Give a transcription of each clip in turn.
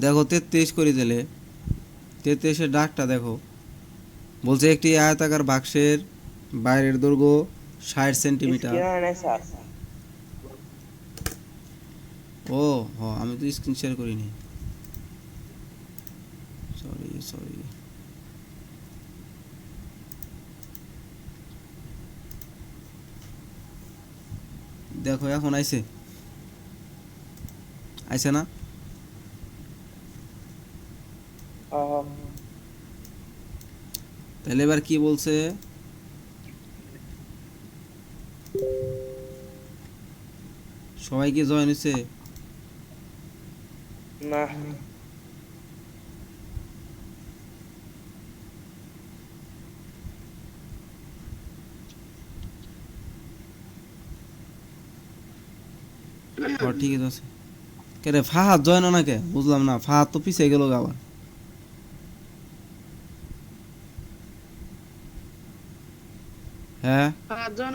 দেখো তেত্রিশ করে দিলে তেত্রিশের ডাকটা দেখো। বলছে একটি আয়তাকার বাক্সের বাইরের দৈর্ঘ্য ষাট সেন্টিমিটার। ও, হ, আমি তো স্ক্রিন শেয়ার করিনি। সরি সরি দেখো, এখন আইছে। আইছে না? তাহলে এবার কি বলছে? সবাই কি জয়েন হয়েছে না। ও ঠিক আছে। কে রে ফাহাদ জয়েন না কে? বুঝলাম না ফাহাদ তো পিছিয়ে গেল আবার। হ্যাঁ? পাঁচজন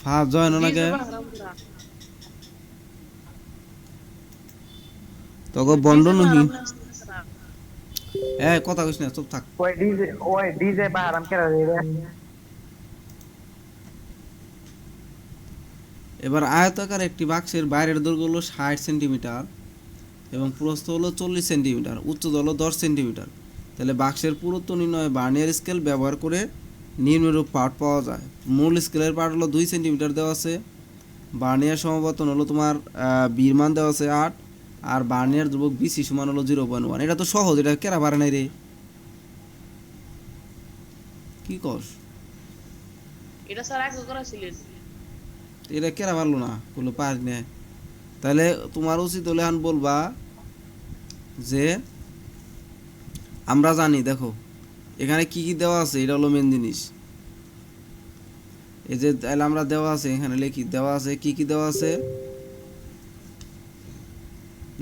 ফাহাদ জয়েন তোকে বন্ড নহি এ কথা কইস না চুপ থাক। ওই ডিজে ওই ডিজে বা আরাম করে রে এবার আয়তাকার একটি বাক্সের বাইরের দৈর্ঘ্য হলো ষাট সেন্টিমিটার এবং প্রস্থ হলো চল্লিশ সেন্টিমিটার উচ্চতা হলো দশ সেন্টিমিটার। তাহলে বাক্সের পুরুত্ব নির্ণয়ে বার্নিয়ার স্কেল ব্যবহার করে নিম্নরূপ পার্ট পাওয়া যায়। মূল স্কেলের পার্ট হলো দুই সেন্টিমিটার দেওয়া আছে। বার্নিয়ার সমাবর্তন হলো তোমার আহ, বির মান দেওয়া আছে আট আর বার্নিয়ার ধ্রুবক বিসি সমান হলো জিরো পয়েন্ট ওয়ান। এটা তো সহজ এটা কেরা পারে নাই রে? কি কস? এটা স্যার আগে করেছিলেন এটা কেরা পারল না? বলল পারি না তাহলে তোমার উচিত হলে এখন বলবা যে আমরা জানি দেখো এখানে কি কি দেওয়া আছে? এটা হলো মেন জিনিস। এই যে তাহলে আমরা দেওয়া আছে এখানে লিখি দেওয়া আছে কি কি দেওয়া আছে?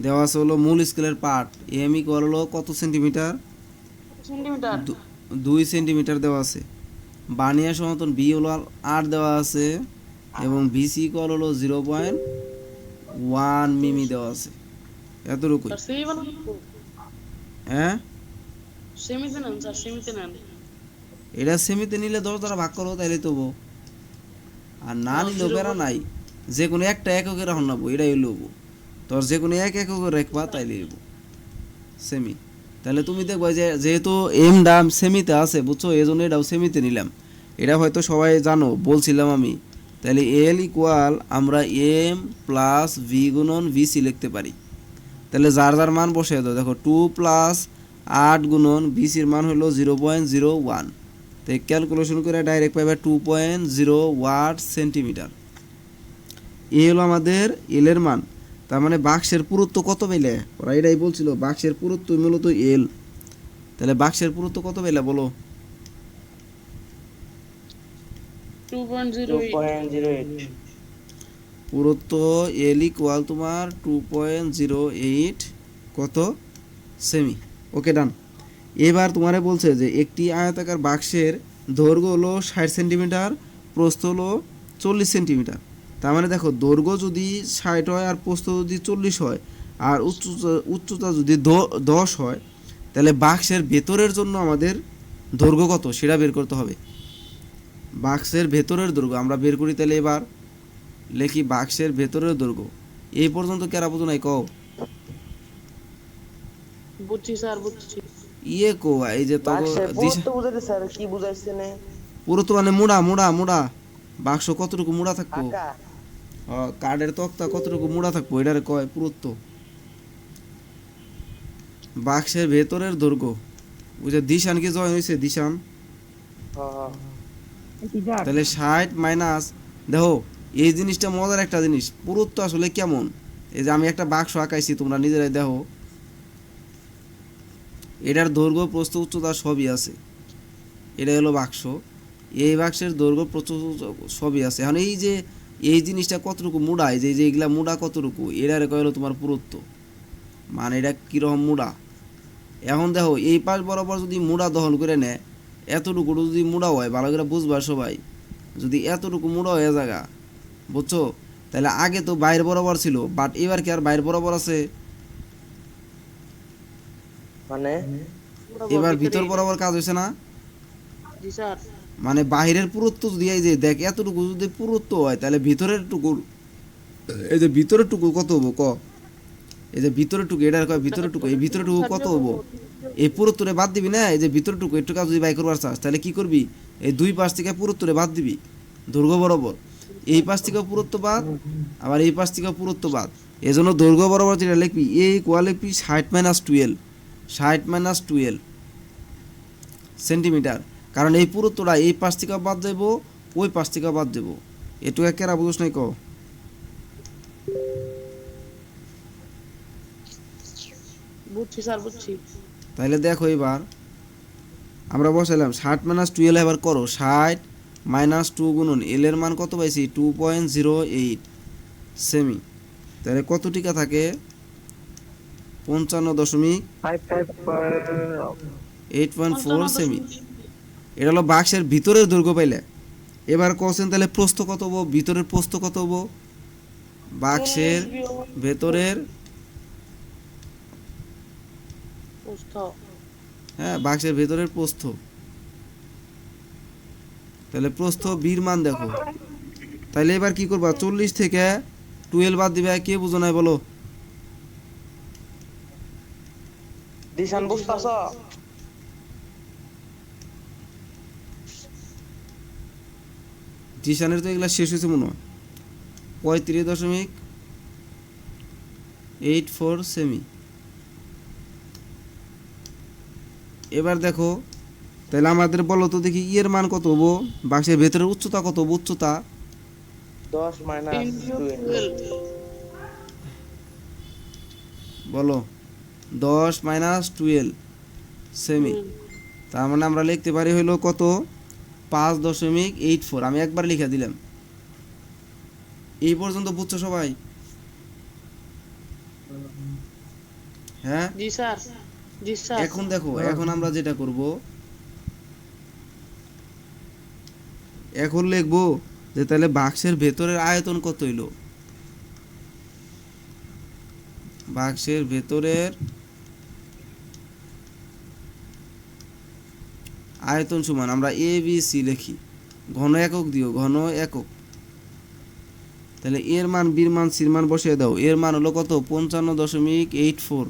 দেওয়া আছে হলো মূল স্কেলের পার্ট এম ইকুয়াল হলো কত সেন্টিমিটার দুই সেন্টিমিটার দেওয়া আছে। বানিয়া সমতন বি হলো আট দেওয়া আছে। এবং বিসি ইকুয়াল হলো জিরো পয়েন্ট ওয়ান মিমি দেওয়া আছে। এতটুকুই। বানান হ্যাঁ? সেমিতে নেন স্যার সেমিতে নেন এটা সেমিতে নিলে দশ দ্বারা ভাগ করো তাইলে তবু আর না নিলেও বেড়া নাই। যে কোনো একটা রাখুন এটাই লবো তোর যে কোনো এক রাখবা তাইলে নেব সেমি তাহলে তুমি দেখবা যে যেহেতু এম ডাম সেমিতে আছে বুঝছ? এই জন্য এটাও সেমিতে নিলাম। এটা হয়তো সবাই জানো বলছিলাম আমি। তাহলে এল ইকুয়াল আমরা এম প্লাস ভি গুণন ভিসি লিখতে পারি। তাহলে যার যার মান বসে দাও। দেখো টু প্লাস আট গুণন বিসির মান হলো জিরো পয়েন্ট জিরো ওয়ান। তো ক্যালকুলেশন করে ডাইরেক্ট পাবে two point zero watt centimetre এই হলো আমাদের এলের মান। তার মানে বাক্সের পুরুত্ব কত পেলে ওরা এটাই বলছিল বাক্সের পুরুত্ব মূলত এল তাহলে বাক্সের পুরুত্ব কত পেলে বলো? Two point zero point zero eight পুরুত্ব L equal তোমার টু পয়েন্ট জিরো এইট কত? সেমি ওকে, ডান। এবার তোমারে বলছে যে একটি আয়তাকার বাক্সের দৈর্ঘ্য হলো ষাট সেন্টিমিটার, প্রস্থ হলো চল্লিশ সেন্টিমিটার। তার মানে দেখো, দৈর্ঘ্য যদি ষাট হয় আর প্রস্থ যদি চল্লিশ হয় আর উচ্চতা উচ্চতা যদি দশ হয়, তাহলে বাক্সের ভেতরের জন্য আমাদের দৈর্ঘ্য কত? সেটা বের করতে হবে। বাক্সের ভেতরের দৈর্ঘ্য, আমরা বের করি তাহলে এবার। লেখি বাক্সের ভেতরের দৈর্ঘ্য। এই পর্যন্ত কেরা নাই, কও। বুঝছি স্যার বুঝছি ইয়ে কো এই যে পুরুত্ব বুঝাইতে স্যার কি বুঝাইছে নে পুরো তো মানে মুড়া মুড়া মুড়া। বাক্স কতটুকু মুড়া থাকব? কার্ডের তক্তা কতটুকু মুড়া থাকব? এটারে কয় পুরুত্ব। বাক্সের ভেতরের দৈর্ঘ্য। বুঝে দিশান কি জয়েন হয়েছে দিশান। হ্যাঁ হ্যাঁ। তাহলে ষাট মাইনাস দেখো এই জিনিসটা মজার একটা জিনিস। পুরুত্ব আসলে কেমন? এই যে আমি একটা বাক্স আঁকাইছি তোমরা নিজেরাই দেখো। এটার দৈর্ঘ্য প্রস্থ উচ্চতা সবই আছে। এটা হলো বাক্স। এই বাক্সের দৈর্ঘ্য প্রস্থ সবই আছে। এখন এই যে, এই জিনিসটা কতটুকু মুড়ায় যে যে এগুলা মুড়া কতটুকু, এটারে কয় হলো তোমার পুরুত্ব। মানে এটা কীরকম মুড়া? এখন দেখো, এই পাশ বরাবর যদি মুড়া দহন করে নেয় এতটুকু যদি মুড়া হয়, ভালো করে বুঝবা সবাই, যদি এতটুকু মুড়া হয়ে জায়গা, বুঝছ? তাহলে আগে তো বাইর বরাবর ছিল বাট এবার কি আর বাইর বরাবর আছে? মানে এবার ভিতর বরাবর কাজ হয়েছে না? জি স্যার। মানে বাহিরের পুরুত্ব যদি এই যে দেখ এতটুকু যদি পুরুত্ব হয় তাহলে ভিতরের টুকু এই যে ভিতরের টুকু কত হব? ক? এই যে ভিতরের টুকু এটার কয় ভিতরের টুকু এই ভিতরের টুকু কত হব? এই পুরুত্তরে বাদ দিবি না? এই যে ভিতরের টুকু একটু কাজ যদি বাই করবার চাস তাহলে কি করবি? এই দুই পাশ থেকে পুরুত্তরে বাদ দিবি দৈর্ঘ্য বরাবর। এই পাশ থেকে পুরুত্ব বাদ আবার এই পাশ থেকে পুরুত্ব বাদ। এই জন্য দৈর্ঘ্য বরাবর যেটা লিখবি এ ইকুয়াল লিখবি ষাট মাইনাস টুয়েলভ ষাট মাইনাস টুয়েলভ সেন্টিমিটার কারণ এই পুরুত্বটা এই পাশ থেকে বাদ দেবো ওই পাশ থেকে বাদ দেবো। এটুকু কেরা বুঝোস নাই ক? বুঝছি স্যার বুঝছি। তাহলে দেখো এবার আমরা বসাইলাম ষাট মাইনাস টুয়েলভ এবার করো ষাট মাইনাস টু গুণন এল এর মান কত পাইছি? টু পয়েন্ট জিরো এইট সেমি তাহলে কত টিকা থাকে? পঞ্চান্ন দশমিক এইট পয়েন্ট ফোর সেমি। এটা হলো বাক্সের ভিতরের দৈর্ঘ্য পাইলে। এবার কোশ্চেন তাহলে প্রস্থ কত হব? ভিতরের প্রস্থ কত হব? বাক্সের ভেতরের হ্যাঁ বাক্সের ভেতরের প্রস্থ। তাহলে প্রস্থ বীর মান দেখো। তাহলে এবার কি করবা? চল্লিশ থেকে টুয়েলভ বাদ দিবে। কে বুঝো নাই বলো? দিশান বুঝতাছ জিশানের তো এগুলা শেষ হয়েছে মনে হয়। পঁয়ত্রিশ দশমিক এইট ফোর সেমি এবার দেখো তাহলে আমাদের বলো তো দেখি ইয়ের মান কত হব? বাক্সের ভেতরের উচ্চতা কত হব? উচ্চতা দশ মাইনাস বলো। দশ মাইনাস টুয়েলভ সেমি তার মানে আমরা লিখতে পারি হইল কত? পাঁচ দশমিক এইট ফোর আমি একবার লিখে দিলাম। এই পর্যন্ত বুঝছ সবাই? হ্যাঁ? জি স্যার। জি স্যার। এখন দেখো এখন আমরা যেটা করব এখন লিখব যে তাহলে বাক্সের ভেতরের আয়তন কত হইল? বাক্সের ভেতরের আয়তন সমান, আমরা এ বি সি লিখি। ঘন একক দিও, ঘন একক। তাহলে এর মান বির মান সির মান বসিয়ে দাও। এর মান হলো কত? পঞ্চান্ন দশমিক এইট ফোর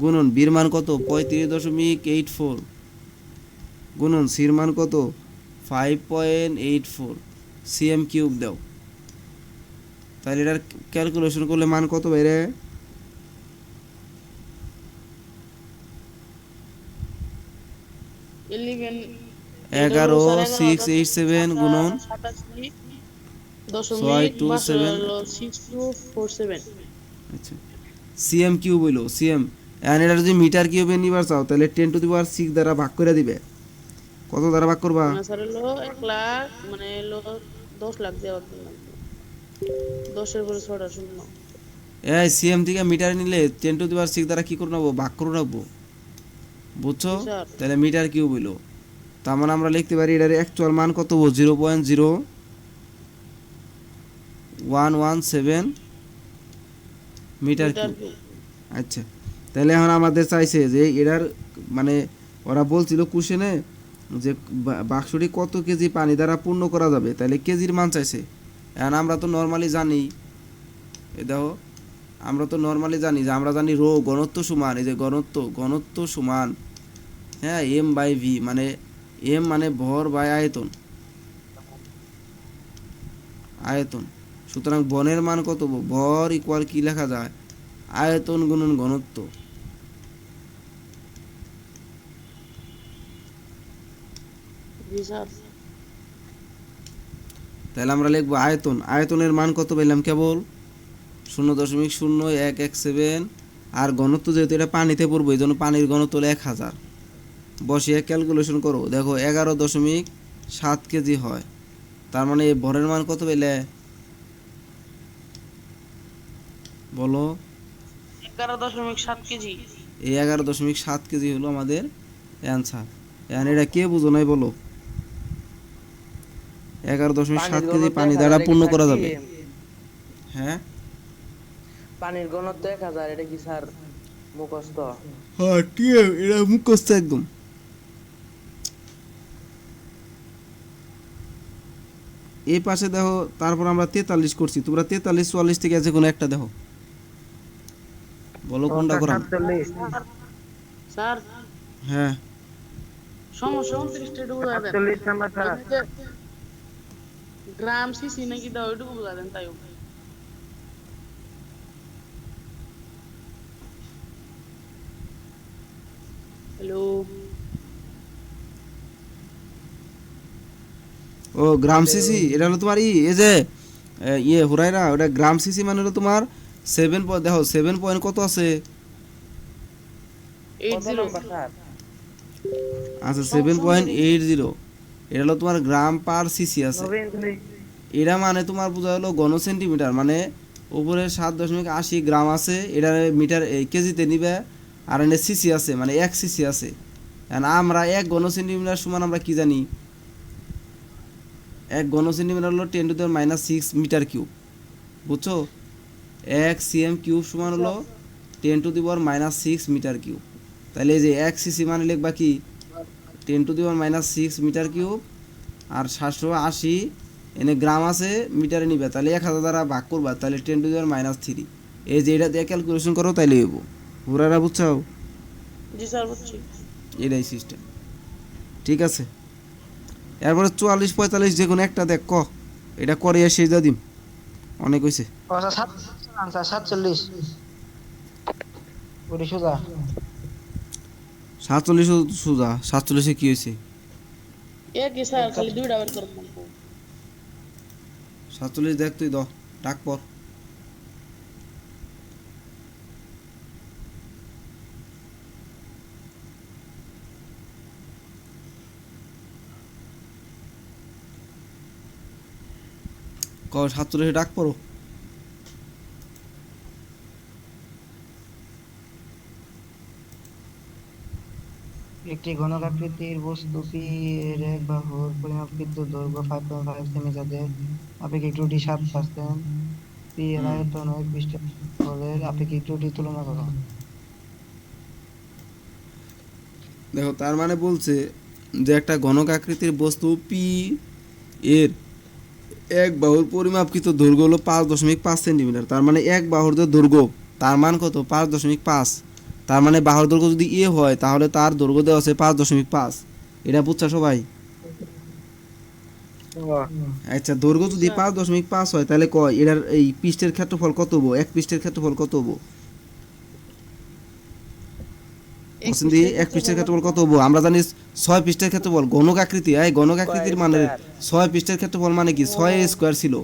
গুণন বীর মান কত? পঁয়ত্রিশ দশমিক এইট ফোর গুণন সির মান কত? Five point eight four CM cube দাও। তাহলে এটার ক্যালকুলেশন করলে মান কত বাইরে? এগারো সিক্স এইট সেভেন গুণন। ছয় টু সেভেন আচ্ছা। সিএম কিউব হইল সিএম এখন এটা যদি মিটার কিউবে নিবার চাও তাহলে ten to the power six দ্বারা ভাগ করে দিবে। কত দ্বারা ভাগ করবা? স্যার হলো এক লাখ মানে হলো দশ লাখ লাগবে দশের পরে ছটা শূন্য। এই সিএম থেকে মিটার নিলে ten to the power six দ্বারা কি করে নেব? ভাগ করে রাখব বুঝছ? তাহলে মিটার কিউব হইল তার মানে আমরা লিখতে পারি এটার অ্যাকচুয়াল মান কত zero point zero one one seven metre metre cube আচ্ছা তাহলে এখন আমাদের চাইছে যে এটার মানে ওরা বলছিল কুশনে যে বাক্সটি কত কেজি পানি দ্বারা পূর্ণ করা যাবে? তাহলে কেজির মান চাইছে। এখন আমরা তো নর্মালি জানি এ দেখো আমরা তো নর্মালি জানি যে আমরা জানি রো ঘনত্ব সমান এই যে ঘনত্ব ঘনত্ব সমান হ্যাঁ এম বাই ভি মানে এম মানে ভর বাই আয়তন। আয়তন। সুতরাং বনের মান কত? ভর ইকুয়াল কি লেখা যায়? আয়তন গুণন ঘনত্ব। তাহলে আমরা লিখব আয়তন। আয়তনের মান কত পেলাম কেবল? শূন্য দশমিক শূন্য এক এক সেভেন। আর ঘনত্ব যেহেতু এটা পানিতে পড়ব এই জন্য পানির ঘনত্ব হলো এক হাজার। বসিয়ে ক্যালকুলেশন করো। দেখো এগারো দশমিক সাত কেজি হয়। তার মানে এই ভরের মান কত পেলে? বলো। এগারো দশমিক সাত কেজি। এই এগারো দশমিক সাত কেজি হলো আমাদের অ্যান্সার এখন এটা কে বুঝো নাই বলো? এগারো দশমিক সাত কেজি পানি দ্বারা পূর্ণ করা যাবে। হ্যাঁ? পানির ঘনত্ব এক হাজার এটা কি স্যার? মুখস্থ। হ্যাঁ ঠিক এটা মুখস্থ একদম। এই পাশে দেখো তারপর আমরা তেতাল্লিশ করছি। তোমরা তেতাল্লিশ চুয়াল্লিশ থেকে আছে কোনো একটা দেখো। বলো কোনটা করাম স্যার হ্যাঁ। সমস্যা উনত্রিশটা একটু বুঝা দেন। সাতচল্লিশ নাম্বার স্যার। গ্রাম সিসি নাকি দাও একটু বুঝা দেন তাই হ্যালো। ও গ্রাম সিসি? এটা হলো তোমার ই এই যে ইয়ে হুরাইরা ওটা গ্রাম সিসি মানে হলো তোমার সেভেন পয়েন্ট দেখো সেভেন পয়েন্ট কত আছে? আচ্ছা সেভেন পয়েন্ট এইট জিরো এটা হলো তোমার গ্রাম পার সিসি আছে। এটা মানে তোমার বোঝা হলো ঘন সেন্টিমিটার মানে উপরে সাত দশমিক আশি গ্রাম আছে এটা মিটার এই কেজিতে নিবে আর এনে সিসি আছে মানে এক সিসি আছে। এখন আমরা এক ঘন সেন্টিমিটার সমান আমরা কি জানি? এক ঘন সেন্টিমিটার হলো ten to the minus six metre cube বুঝছ? এক সিএম কিউব সমান হলো ten to the power minus six metre cube তাহলে এই যে এক সিসি মানে লিখবা কি? Ten to the power minus six metre cube আর সাতশো আশি এনে গ্রাম আছে মিটারে নিবে। তাহলে এক হাজার দ্বারা ভাগ করবা তাহলে ten to the power minus three এই যে এটা দিয়ে ক্যালকুলেশন করো তাইলে হইব। পুরারা বুঝছ? জি স্যার বুঝছি। এটাই সিস্টেম ঠিক আছে? এরপরে চুয়াল্লিশ পঁয়তাল্লিশ যে কোনো একটা দেখ ক? এটা করে এসে যা দিম। অনেক হয়েছে সাতচল্লিশ। সাতচল্লিশ সুজা। সাতচল্লিশে কি হয়েছে একই স্যার খালি দুইটা বের করে দেন সাতচল্লিশ দেখ তুই দ ডাক পর। ক সাতচল্লিশে ডাক পড়ো। একটি ঘনকাকৃতির বস্তু পি এর এক বাহুর পরিমাপকৃত দৈর্ঘ্য ফাইভ পয়েন্ট ফাইভ সেমি যাদের আপেক্ষিক ত্রুটি সাত পার্সেন্ট। পি এর আয়তন আপেক্ষিক ত্রুটি তুলনা করো। দেখো তার মানে বলছে যে একটা ঘনক আকৃতির বস্তু পি এর এক বাহুর পরিমাপকৃত দৈর্ঘ্য হলো পাঁচ দশমিক পাঁচ সেন্টিমিটার? তার মানে এক বাহুর যে দৈর্ঘ্য তার মান কত? পাঁচ দশমিক পাঁচ। তার মানে বাহুর দৈর্ঘ্য যদি এ হয় তাহলে তার দৈর্ঘ্য দেওয়া আছে পাঁচ দশমিক পাঁচ। এটা বুঝছ সবাই? আচ্ছা দৈর্ঘ্য যদি পাঁচ দশমিক পাঁচ হয় তাহলে কয়? এটার এই পৃষ্ঠের ক্ষেত্রফল কত হব? এক পৃষ্ঠের ক্ষেত্রফল কত হব? দিয়ে এক পৃষ্ঠের ক্ষেত্রফল কত হব? আমরা জানি ছয় পৃষ্ঠের ক্ষেত্রফল গণক আকৃতি এই গণক আকৃতির মানে ছয় পৃষ্ঠের ক্ষেত্রফল মানে কি? ছয় স্কোয়ার ছিল।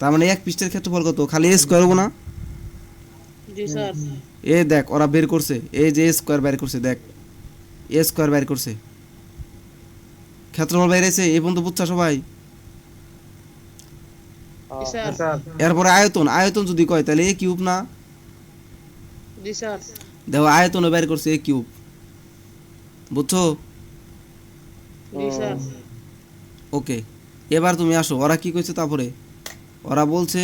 তার মানে এক পৃষ্ঠের ক্ষেত্রফল কত? খালি এ স্কোয়ার হব না? এ দেখ ওরা বের করছে। এই যে স্কোয়ার বের করছে দেখ। এ স্কোয়ার বের করছে। ক্ষেত্রফল বেরিয়েছে এই পর্যন্ত বুঝছা সবাই? জি স্যার। স্যার। এরপরে আয়তন আয়তন যদি কয় তাহলে এ কিউব না? জি স্যার। দেখো আয়তনও বের করছে এ কিউব। বুঝছ? ওকে এবার তুমি আসো। ওরা কি কইছে তারপরে? ওরা বলছে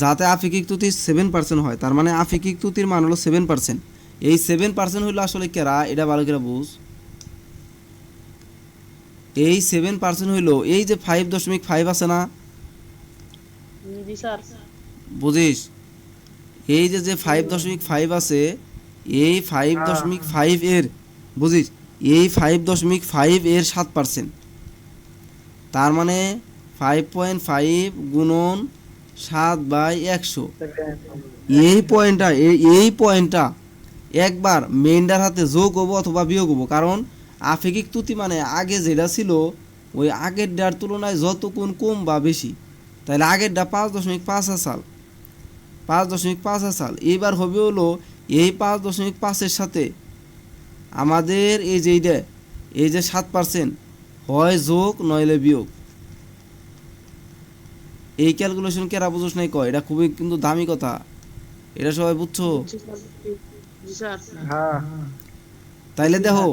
যাতে আফিকিক ত্রুটি সেভেন পার্সেন্ট হয় তার মানে আফিকিক ত্রুটির মান হলো সেভেন পার্সেন্ট এই সেভেন পার্সেন্ট হইল আসলে কেরা? এটা ভালো করে বুঝ। এই সেভেন পার্সেন্ট হইল এই যে ফাইভ দশমিক ফাইভ আছে না? বুঝিস? এই যে যে ফাইভ দশমিক ফাইভ আছে এই ফাইভ দশমিক ফাইভ এর, বুঝিস? এই ফাইভ দশমিক ফাইভ এর সাত পার্সেন্ট তার মানে ফাইভ পয়েন্ট ফাইভ গুণন সাত বাই একশো। এই পয়েন্টটা এই পয়েন্টটা একবার মেইনটার হাতে যোগ হব অথবা বিয়োগ হব। কারণ আফেকিক ত্রুটি মানে আগে যেটা ছিল, ওই আগের ডার তুলনায় যত কোন কম বা বেশি। তাহলে আগের ডা পাঁচ দশমিক পাঁচ সাল। পাঁচ দশমিক পাঁচ সাল। এইবার হবে হলো এই পাঁচ দশমিক পাঁচের সাথে আমাদের এই যে এইটা এই যে সাত পার্সেন্ট হয় যোগ নইলে বিয়োগ। এই ক্যালকুলেশন কেরা বুঝোস নাই কয়? এটা খুবই কিন্তু দামি কথা। এটা সবাই বুঝছ? হ্যাঁ। তাইলে দেখো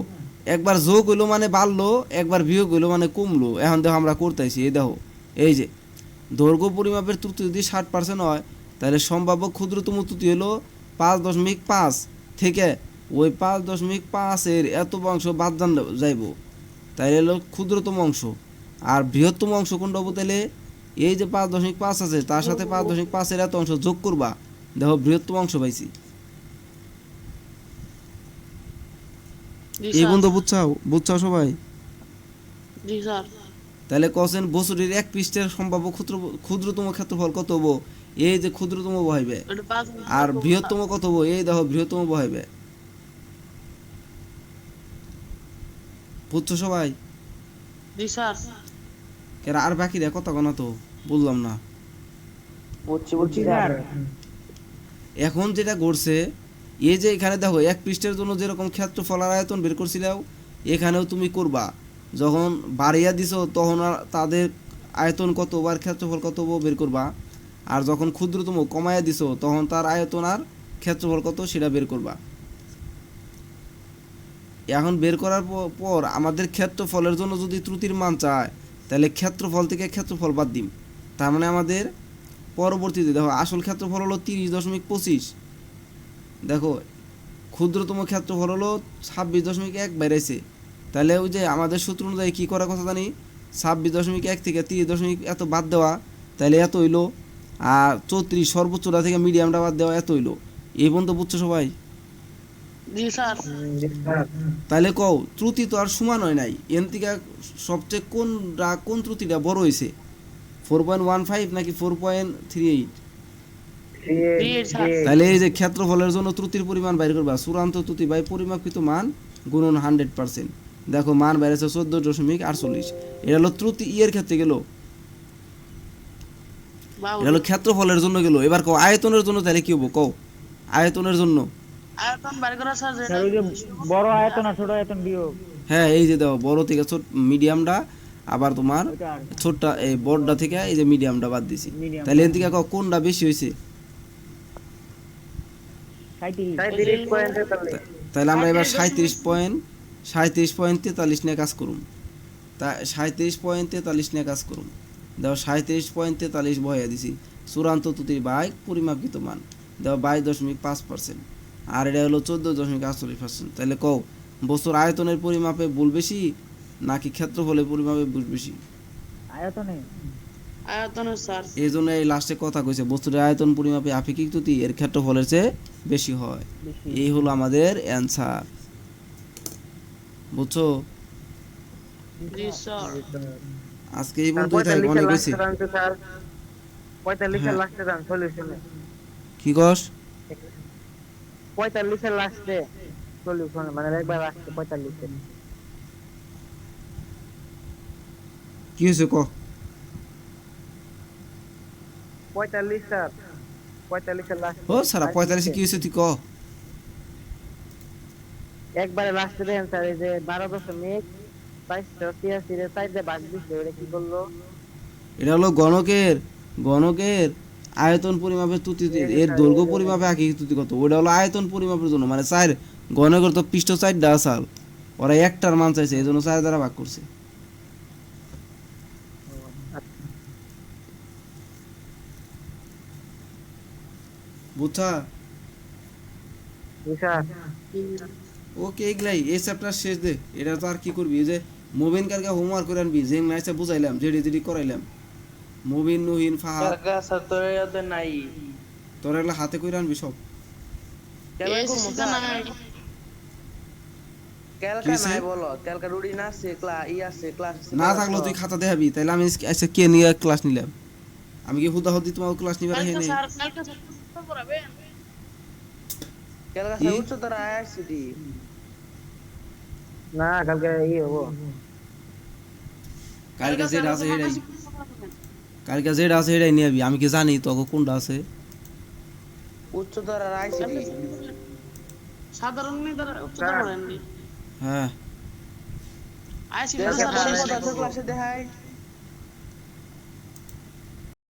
একবার যোগ হইল মানে বাড়লো একবার বিয়োগ হইল মানে কমলো। এখন দেখো আমরা করতেছি এই দেখো এই যে দৈর্ঘ্য পরিমাপের ত্রুটি যদি ষাট পার্সেন্ট হয় তাহলে সম্ভাব্য ক্ষুদ্রতম ত্রুটি হলো পাঁচ দশমিক পাঁচ থেকে ওই পাঁচ দশমিক পাঁচের এত অংশ বাদ যান যাইব। তাইলে হলো ক্ষুদ্রতম অংশ। আর বৃহত্তম অংশ কোনটা তাহলে এই যে পাঁচ দশমিক পাঁচ আছে তার সাথে পাঁচ দশমিক পাঁচের এত অংশ যোগ করবা। দেখো বৃহত্তম অংশ পাইছি। এই বন্ধু বুঝছাও? বুঝছাও সবাই? তাহলে কসেন বছরের এক পৃষ্ঠের সম্ভাব্য ক্ষুদ্র ক্ষুদ্রতম ক্ষেত্রফল কত হব? এই যে ক্ষুদ্রতম বহাইবে আর বৃহত্তম কত এই দেখো বৃহত্তম বহাইবে। বুঝছ সবাই? কেন আর বাকি রে কথা কোনা তো বললাম না। এখন যেটা ঘটছে এই যে এখানে দেখো এক পৃষ্ঠের জন্য যেরকম ক্ষেত্রফল আর আয়তন বের করছিলাও এখানেও তুমি করবা। যখন বাড়িয়া দিছো তখন আর তাদের আয়তন কত আর ক্ষেত্রফল কত ও বের করবা। আর যখন ক্ষুদ্রতম কমায়া দিছো, তখন তার আয়তন আর ক্ষেত্রফল কত সেটা বের করবা। এখন বের করার পর আমাদের ক্ষেত্রফলের জন্য যদি ত্রুটির মান চায়, তাহলে ক্ষেত্রফল থেকে ক্ষেত্রফল বাদ দিম। তার মানে আমাদের পরবর্তীতে, দেখো, আসল ক্ষেত্রফল হলো তিরিশ দশমিক পঁচিশ। দেখো, ক্ষুদ্রতম ক্ষেত্রফল হলো ছাব্বিশ দশমিক এক বেড়েছে। তাহলে ওই যে আমাদের সূত্র অনুযায়ী কী করার কথা জানি? ছাব্বিশ দশমিক এক থেকে তিরিশ দশমিক এত বাদ দেওয়া, তাহলে এত হইল আর চৌত্রিশ সর্বোচ্চটা থেকে মিডিয়ামটা বাদ দেওয়া এত হইল। এই পর্যন্ত বুঝছ সবাই? তাহলে কও ত্রুটি তো আর সমান হয় নাই। এন থেকে সবচেয়ে কোনটা কোন ত্রুটিটা বড় হয়েছে ফোর পয়েন্ট ওয়ান ফাইভ নাকি ফোর পয়েন্ট থ্রি এইট? তাহলে এই যে ক্ষেত্রফলের জন্য ত্রুটির পরিমাণ বাইর করবা চূড়ান্ত ত্রুটি বাই পরিমাপিত মান গুণন হান্ড্রেড পার্সেন্ট। দেখো মান বেড়েছে চোদ্দ দশমিক আটচল্লিশ। এটা হলো ত্রুটি ইয়ের ক্ষেত্রে গেল এটা হলো ক্ষেত্রফলের জন্য গেল। এবার কও আয়তনের জন্য তাহলে কি হব? কও আয়তনের জন্য। আয়তন বাইর করা স্যার ওই যে বড় আয়তন আর ছোট আয়তন বিয়োগ। হ্যাঁ এই যে দেখো বড় থেকে ছোট মিডিয়ামটা আবার তোমার ছোটটা এই বড়টা থেকে এই যে মিডিয়ামটা বাদ দিছি। তাহলে এর থেকে কও কোনটা বেশি তেতাল্লিশ। তাহলে আমরা এবার সাঁত্রিশ পয়েন্ট সাঁত্রিশ পয়েন্ট তেতাল্লিশ নিয়ে কাজ করুন। তা সাঁত্রিশ পয়েন্ট তেতাল্লিশ নিয়ে কাজ করুন। দেখো সাঁত্রিশ পয়েন্ট তেতাল্লিশ বয়া দিছি। চূড়ান্ত ত্রুটির বাই পরিমাপিত মান। দেখো বাইশ দশমিক পাঁচ পার্সেন্ট। আর এটা হলো চোদ্দ দশমিক আটচল্লিশ পার্সেন্ট। তাহলে কও বস্তুর আয়তনের পরিমাপে ভুল বেশি নাকি ক্ষেত্রফলের পরিমাপে ভুল বেশি? আয়তনে। আয়তনের স্যার। এই জন্য এই লাস্টে কথা কইছে বস্তুর আয়তন পরিমাপে আপেক্ষিক ত্রুটি এর ক্ষেত্রফলের চেয়ে বেশি হয়। এই হলো আমাদের অ্যান্সার। বুঝছ? জি স্যার। আজকে এই পর্যন্তই থাকবে অনেক স্যার হ্যাঁ। সলিউশনে কি পঁয়তাল্লিশের লাস্টে সলিউশন মানে একবার পঁয়তাল্লিশে। কি হয়েছে ক? পঁয়তাল্লিশ স্যার পঁয়তাল্লিশের লাস্ট ও পঁয়তাল্লিশে কি তুই ক? একবারে লাস্টে দেখেন স্যার এই যে বারো দশমিক এটা হলো গণকের গণকের আয়তন পরিমাপের ত্রুটি এর দৈর্ঘ্য পরিমাপে আঁকি ত্রুটি কত? ওটা হলো আয়তন পরিমাপের জন্য। মানে চার গণকের তো পৃষ্ঠ চারটা ওরা একটার মান চাইছে এই জন্য চার দ্বারা ভাগ করছে। বুঝছা? ওকে এগুলাই এই চ্যাপ্টার শেষ দে। এটা তো আর কি করবি? যে মোবিন কালকে হোমওয়ার্ক করে আনবি যে নাইসে বুঝাইলাম জেডি জেডি করাইলাম। মুবিন নুহিন ফাহাদ। নাই। তোর এগুলা হাতে করে আনবি সব। না আছে ক্লাস ই আছে ক্লাস না থাকল তুই খাতা দেখাবি তাইলে আমি আচ্ছা কে নিয়ে ক্লাস নিলাম? আমি কি হুদা হুদি তোমার ক্লাস নিবার হে কালকে? স্যার উচ্চতর আইআইসিটি না কালকে ই হব। কালকে যেটা আছে সেটাই কালকে যেটা আছে সেটাই নিয়ে আমি কি জানি তো কোনটা আছে? উচ্চতর আর আইসিটি সাধারণ মেয়েদের উচ্চতর হ্যাঁ।